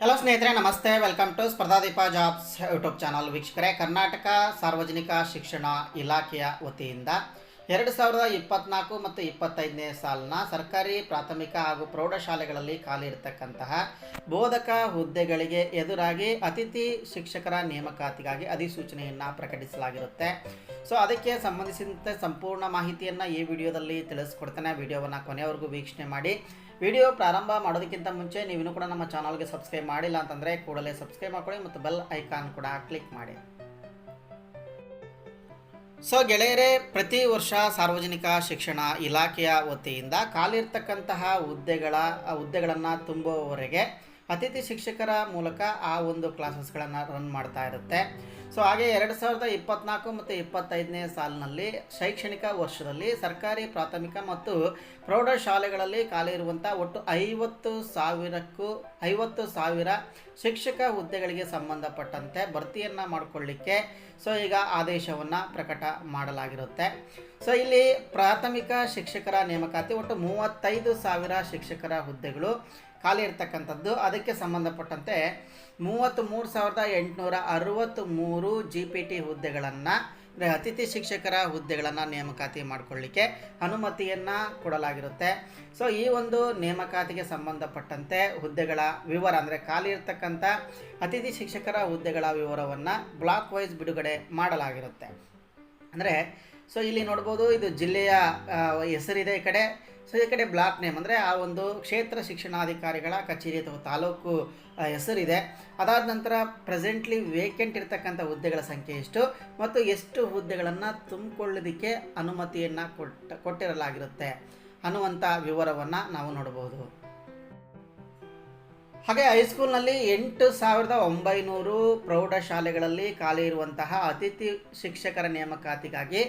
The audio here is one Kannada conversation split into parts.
ಹಲೋ ಸ್ನೇಹಿತರೆ, ನಮಸ್ತೆ. Welcome to Spardhadeepa jobs YouTube channel ವೀಕ್ಷಕರೇ, ಕರ್ನಾಟಕ ಸಾರ್ವಜನಿಕ ಶಿಕ್ಷಣ ಇಲಾಖೆಯ ವತಿಯಿಂದ ಎರಡು ಸಾವಿರದ ಇಪ್ಪತ್ನಾಲ್ಕು ಮತ್ತು ಇಪ್ಪತ್ತೈದನೇ ಸಾಲಿನ ಸರ್ಕಾರಿ, ಪ್ರಾಥಮಿಕ ಹಾಗೂ ಪ್ರೌಢಶಾಲೆಗಳಲ್ಲಿ ಖಾಲಿ ಇರತಕ್ಕಂತಹ ಬೋಧಕ ಹುದ್ದೆಗಳಿಗೆ ಎದುರಾಗಿ ಅತಿಥಿ ಶಿಕ್ಷಕರ ನೇಮಕಾತಿಗಾಗಿ ಅಧಿಸೂಚನೆಯನ್ನು ಪ್ರಕಟಿಸಲಾಗಿರುತ್ತೆ. ಸೊ ಅದಕ್ಕೆ ಸಂಬಂಧಿಸಿದಂತೆ ಸಂಪೂರ್ಣ ಮಾಹಿತಿಯನ್ನು ಈ ವಿಡಿಯೋದಲ್ಲಿ ತಿಳಿಸ್ಕೊಡ್ತೇನೆ. ವಿಡಿಯೋವನ್ನು ಕೊನೆಯವರೆಗೂ ವೀಕ್ಷಣೆ ಮಾಡಿ. ವಿಡಿಯೋ ಪ್ರಾರಂಭ ಮಾಡೋದಕ್ಕಿಂತ ಮುಂಚೆ ನೀವಿನ್ನೂ ಕೂಡ ನಮ್ಮ ಚಾನಲ್ಗೆ ಸಬ್ಸ್ಕ್ರೈಬ್ ಮಾಡಿಲ್ಲ ಅಂತಂದರೆ ಕೂಡಲೇ ಸಬ್ಸ್ಕ್ರೈಬ್ ಮಾಡ್ಕೊಳ್ಳಿ ಮತ್ತು ಬೆಲ್ ಐಕಾನ್ ಕೂಡ ಕ್ಲಿಕ್ ಮಾಡಿ. ಸೊ ಗೆಳೆಯರೇ ಪ್ರತಿ ವರ್ಷ ಸಾರ್ವಜನಿಕ ಶಿಕ್ಷಣ ಇಲಾಖೆಯ ವತಿಯಿಂದ ಕಾಲಿರ್ತಕ್ಕಂತಹ ಹುದ್ದೆಗಳ ಹುದ್ದೆಗಳನ್ನು ತುಂಬುವವರೆಗೆ ಅತಿಥಿ ಶಿಕ್ಷಕರ ಮೂಲಕ ಆ ಒಂದು ಕ್ಲಾಸಸ್ಗಳನ್ನು ರನ್ ಮಾಡ್ತಾ ಇರುತ್ತೆ. ಸೊ ಹಾಗೆ ಎರಡು ಸಾವಿರದ ಇಪ್ಪತ್ನಾಲ್ಕು ಮತ್ತು ಇಪ್ಪತ್ತೈದನೇ ಸಾಲಿನಲ್ಲಿ ಶೈಕ್ಷಣಿಕ ವರ್ಷದಲ್ಲಿ ಸರ್ಕಾರಿ, ಪ್ರಾಥಮಿಕ ಮತ್ತು ಪ್ರೌಢಶಾಲೆಗಳಲ್ಲಿ ಖಾಲಿ ಇರುವಂಥ ಒಟ್ಟು ಐವತ್ತು ಸಾವಿರಕ್ಕೂ, ಐವತ್ತು ಸಾವಿರ ಶಿಕ್ಷಕ ಹುದ್ದೆಗಳಿಗೆ ಸಂಬಂಧಪಟ್ಟಂತೆ ಭರ್ತಿಯನ್ನು ಮಾಡಿಕೊಳ್ಳಿಕ್ಕೆ ಸೊ, ಈಗ ಆದೇಶವನ್ನು ಪ್ರಕಟ ಮಾಡಲಾಗಿರುತ್ತೆ. ಸೊ ಇಲ್ಲಿ ಪ್ರಾಥಮಿಕ ಶಿಕ್ಷಕರ ನೇಮಕಾತಿ ಒಟ್ಟು ಮೂವತ್ತೈದು ಸಾವಿರ ಶಿಕ್ಷಕರ ಹುದ್ದೆಗಳು ಖಾಲಿ ಇರ್ತಕ್ಕಂಥದ್ದು. ಅದಕ್ಕೆ ಸಂಬಂಧಪಟ್ಟಂತೆ ಮೂವತ್ತು ಮೂರು ಸಾವಿರದ ಎಂಟುನೂರ ಅರವತ್ತ್ ಮೂರು ಜಿ ಪಿ ಟಿ ಹುದ್ದೆಗಳನ್ನು, ಅಂದರೆ ಅತಿಥಿ ಶಿಕ್ಷಕರ ಹುದ್ದೆಗಳನ್ನು ನೇಮಕಾತಿ ಮಾಡಿಕೊಳ್ಳಿಕ್ಕೆ ಅನುಮತಿಯನ್ನು ಕೊಡಲಾಗಿರುತ್ತೆ. ಸೊ ಈ ಒಂದು ನೇಮಕಾತಿಗೆ ಸಂಬಂಧಪಟ್ಟಂತೆ ಹುದ್ದೆಗಳ ವಿವರ, ಅಂದರೆ ಖಾಲಿ ಇರ್ತಕ್ಕಂಥ ಅತಿಥಿ ಶಿಕ್ಷಕರ ಹುದ್ದೆಗಳ ವಿವರವನ್ನು ಬ್ಲಾಕ್ ವೈಸ್ ಬಿಡುಗಡೆ ಮಾಡಲಾಗಿರುತ್ತೆ. ಅಂದರೆ ಸೊ ಇಲ್ಲಿ ನೋಡ್ಬೋದು ಇದು ಜಿಲ್ಲೆಯ ಹೆಸರಿದೆ ಈ ಕಡೆ. ಸೊ ಈ ಕಡೆ ಬ್ಲಾಕ್ ನೇಮ್ ಅಂದರೆ ಆ ಒಂದು ಕ್ಷೇತ್ರ ಶಿಕ್ಷಣಾಧಿಕಾರಿಗಳ ಕಚೇರಿ ಅಥವಾ ತಾಲೂಕು ಹೆಸರಿದೆ. ಅದಾದ ನಂತರ ಪ್ರೆಸೆಂಟ್ಲಿ ವೇಕೆಂಟ್ ಇರತಕ್ಕಂಥ ಹುದ್ದೆಗಳ ಸಂಖ್ಯೆ ಎಷ್ಟು ಮತ್ತು ಎಷ್ಟು ಹುದ್ದೆಗಳನ್ನು ತುಂಬಿಕೊಳ್ಳೋದಕ್ಕೆ ಅನುಮತಿಯನ್ನು ಕೊಟ್ಟ, ಕೊಟ್ಟಿರಲಾಗಿರುತ್ತೆ ಅನ್ನುವಂಥ ವಿವರವನ್ನು ನಾವು ನೋಡ್ಬೋದು. ಹಾಗೆ ಹೈಸ್ಕೂಲ್ನಲ್ಲಿ ಎಂಟು ಸಾವಿರದ ಒಂಬೈನೂರು ಪ್ರೌಢಶಾಲೆಗಳಲ್ಲಿ ಖಾಲಿ ಇರುವಂತಹ ಅತಿಥಿ ಶಿಕ್ಷಕರ ನೇಮಕಾತಿಗಾಗಿ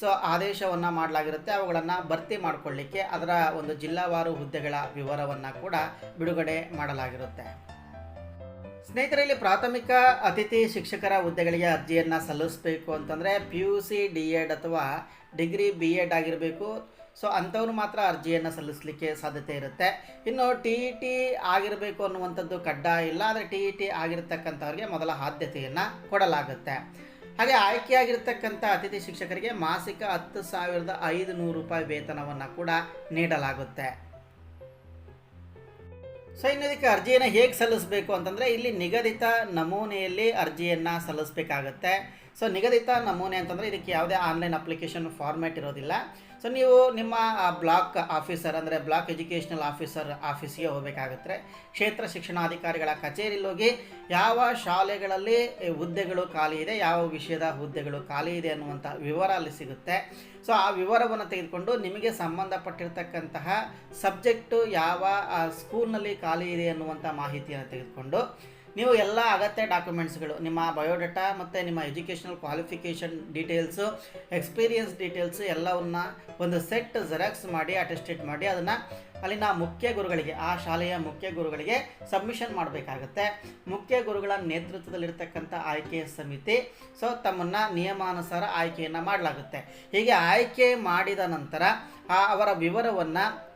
ಸೊ ಆದೇಶವನ್ನು ಮಾಡಲಾಗಿರುತ್ತೆ. ಅವುಗಳನ್ನು ಭರ್ತಿ ಮಾಡಿಕೊಳ್ಳಿಕ್ಕೆ ಅದರ ಒಂದು ಜಿಲ್ಲಾವಾರು ಹುದ್ದೆಗಳ ವಿವರವನ್ನು ಕೂಡ ಬಿಡುಗಡೆ ಮಾಡಲಾಗಿರುತ್ತೆ. ಸ್ನೇಹಿತರಲ್ಲಿ ಪ್ರಾಥಮಿಕ ಅತಿಥಿ ಶಿಕ್ಷಕರ ಹುದ್ದೆಗಳಿಗೆ ಅರ್ಜಿಯನ್ನು ಸಲ್ಲಿಸಬೇಕು ಅಂತಂದರೆ P U C D Ed ಅಥವಾ ಡಿಗ್ರಿ ಬಿ ಎಡ್ ಆಗಿರಬೇಕು. ಸೊ ಅಂಥವ್ರು ಮಾತ್ರ ಅರ್ಜಿಯನ್ನು ಸಲ್ಲಿಸಲಿಕ್ಕೆ ಸಾಧ್ಯತೆ ಇರುತ್ತೆ. ಇನ್ನು ಟಿ ಇ ಟಿ ಆಗಿರಬೇಕು ಅನ್ನುವಂಥದ್ದು ಕಡ್ಡಾಯ ಇಲ್ಲ. ಆದರೆ ಟಿ ಇ ಟಿ ಆಗಿರತಕ್ಕಂಥವ್ರಿಗೆ ಮೊದಲ ಆದ್ಯತೆಯನ್ನು ಕೊಡಲಾಗುತ್ತೆ. ಹಾಗೆ ಆಯ್ಕೆಯಾಗಿರ್ತಕ್ಕಂಥ ಅತಿಥಿ ಶಿಕ್ಷಕರಿಗೆ ಮಾಸಿಕ ಹತ್ತು ಸಾವಿರದ ಐದು ನೂರು ರೂಪಾಯಿ ವೇತನವನ್ನು ಕೂಡ ನೀಡಲಾಗುತ್ತೆ. ಸೊ ಅರ್ಜಿಯನ್ನು ಹೇಗೆ ಸಲ್ಲಿಸಬೇಕು ಅಂತಂದರೆ ಇಲ್ಲಿ ನಿಗದಿತ ನಮೂನೆಯಲ್ಲಿ ಅರ್ಜಿಯನ್ನು ಸಲ್ಲಿಸಬೇಕಾಗತ್ತೆ. ಸೊ ನಿಗದಿತ ನಮೂನೆ ಅಂತಂದರೆ ಇದಕ್ಕೆ ಯಾವುದೇ ಆನ್ಲೈನ್ ಅಪ್ಲಿಕೇಶನ್ ಫಾರ್ಮ್ಯಾಟ್ ಇರೋದಿಲ್ಲ. ಸೊ ನೀವು ನಿಮ್ಮ ಬ್ಲಾಕ್ ಆಫೀಸರ್ ಅಂದರೆ ಬ್ಲಾಕ್ ಎಜುಕೇಷನಲ್ ಆಫೀಸರ್ ಆಫೀಸಿಗೆ ಹೋಗಬೇಕಾಗುತ್ತೆ. ಕ್ಷೇತ್ರ ಶಿಕ್ಷಣಾಧಿಕಾರಿಗಳ ಕಚೇರಿಯಲ್ಲಿ ಹೋಗಿ ಯಾವ ಶಾಲೆಗಳಲ್ಲಿ ಹುದ್ದೆಗಳು ಖಾಲಿ ಇದೆ, ಯಾವ ವಿಷಯದ ಹುದ್ದೆಗಳು ಖಾಲಿ ಇದೆ ಅನ್ನುವಂಥ ವಿವರ ಅಲ್ಲಿ ಸಿಗುತ್ತೆ. ಸೊ ಆ ವಿವರವನ್ನು ತೆಗೆದುಕೊಂಡು ನಿಮಗೆ ಸಂಬಂಧಪಟ್ಟಿರ್ತಕ್ಕಂತಹ ಸಬ್ಜೆಕ್ಟು ಯಾವ ಸ್ಕೂಲ್ನಲ್ಲಿ ಖಾಲಿ ಇದೆ ಅನ್ನುವಂಥ ಮಾಹಿತಿಯನ್ನು ತೆಗೆದುಕೊಂಡು ನೀವು ಎಲ್ಲ ಅಗತ್ಯ ಡಾಕ್ಯುಮೆಂಟ್ಸ್ಗಳು. ನಿಮ್ಮ ಬಯೋಡಾಟಾ ಮತ್ತು ನಿಮ್ಮ educational qualification details, experience details ಎಲ್ಲವನ್ನ ಒಂದು ಸೆಟ್ ಜೆರಾಕ್ಸ್ ಮಾಡಿ ಅಟೆಸ್ಟೇಟ್ ಮಾಡಿ, ಅದನ್ನು ಅಲ್ಲಿನ ಮುಖ್ಯ ಗುರುಗಳಿಗೆ, ಆ ಶಾಲೆಯ ಮುಖ್ಯ ಗುರುಗಳಿಗೆ ಸಬ್ಮಿಷನ್ ಮಾಡಬೇಕಾಗತ್ತೆ. ಮುಖ್ಯ ಗುರುಗಳ ನೇತೃತ್ವದಲ್ಲಿರ್ತಕ್ಕಂಥ ಆಯ್ಕೆಯ ಸಮಿತಿ ಸೊ ತಮ್ಮನ್ನು ನಿಯಮಾನುಸಾರ ಆಯ್ಕೆಯನ್ನು ಮಾಡಲಾಗುತ್ತೆ. ಹೀಗೆ ಆಯ್ಕೆ ಮಾಡಿದ ನಂತರ ಆ ಅವರ ವಿವರವನ್ನು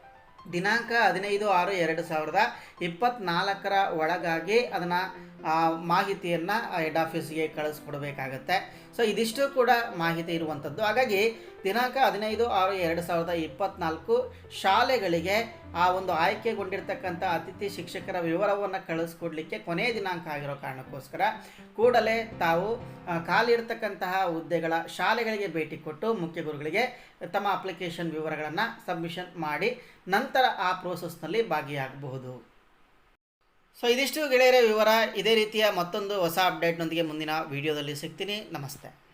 ದಿನಾಂಕ ಹದಿನೈದು ಆರು ಎರಡು ಸಾವಿರದ ಇಪ್ಪತ್ತ್ನಾಲ್ಕರ ಒಳಗಾಗಿ ಅದನ್ನು ಮಾಹಿತಿಯನ್ನು ಹೆಡ್ ಆಫೀಸ್ಗೆ ಕಳಿಸ್ಕೊಡ್ಬೇಕಾಗತ್ತೆ. ಸೊ, ಇದಿಷ್ಟು ಕೂಡ ಮಾಹಿತಿ ಇರುವಂಥದ್ದು ಹಾಗಾಗಿ ದಿನಾಂಕ ಹದಿನೈದು ಆರು ಎರಡು ಸಾವಿರದ ಇಪ್ಪತ್ತ್ನಾಲ್ಕು ಶಾಲೆಗಳಿಗೆ ಆ ಒಂದು ಆಯ್ಕೆಗೊಂಡಿರ್ತಕ್ಕಂಥ ಅತಿಥಿ ಶಿಕ್ಷಕರ ವಿವರವನ್ನು ಕಳಿಸ್ಕೊಡ್ಲಿಕ್ಕೆ ಕೊನೆಯ ದಿನಾಂಕ ಆಗಿರೋ ಕಾರಣಕ್ಕೋಸ್ಕರ ಕೂಡಲೇ ತಾವು ಖಾಲಿರ್ತಕ್ಕಂತಹ ಹುದ್ದೆಗಳ ಶಾಲೆಗಳಿಗೆ ಭೇಟಿ ಕೊಟ್ಟು ಮುಖ್ಯ ಗುರುಗಳಿಗೆ ತಮ್ಮ ಅಪ್ಲಿಕೇಶನ್ ವಿವರಗಳನ್ನು ಸಬ್ಮಿಷನ್ ಮಾಡಿ ನಂತರ ಆ ಪ್ರೋಸೆಸ್ನಲ್ಲಿ ಭಾಗಿಯಾಗಬಹುದು. ಸೊ ಇದಿಷ್ಟು ಗೆಳೆಯರ ವಿವರ. ಇದೇ ರೀತಿಯ ಮತ್ತೊಂದು ಹೊಸ ಅಪ್ಡೇಟ್ನೊಂದಿಗೆ ಮುಂದಿನ ವಿಡಿಯೋದಲ್ಲಿ ಸಿಗ್ತೀನಿ. ನಮಸ್ತೆ.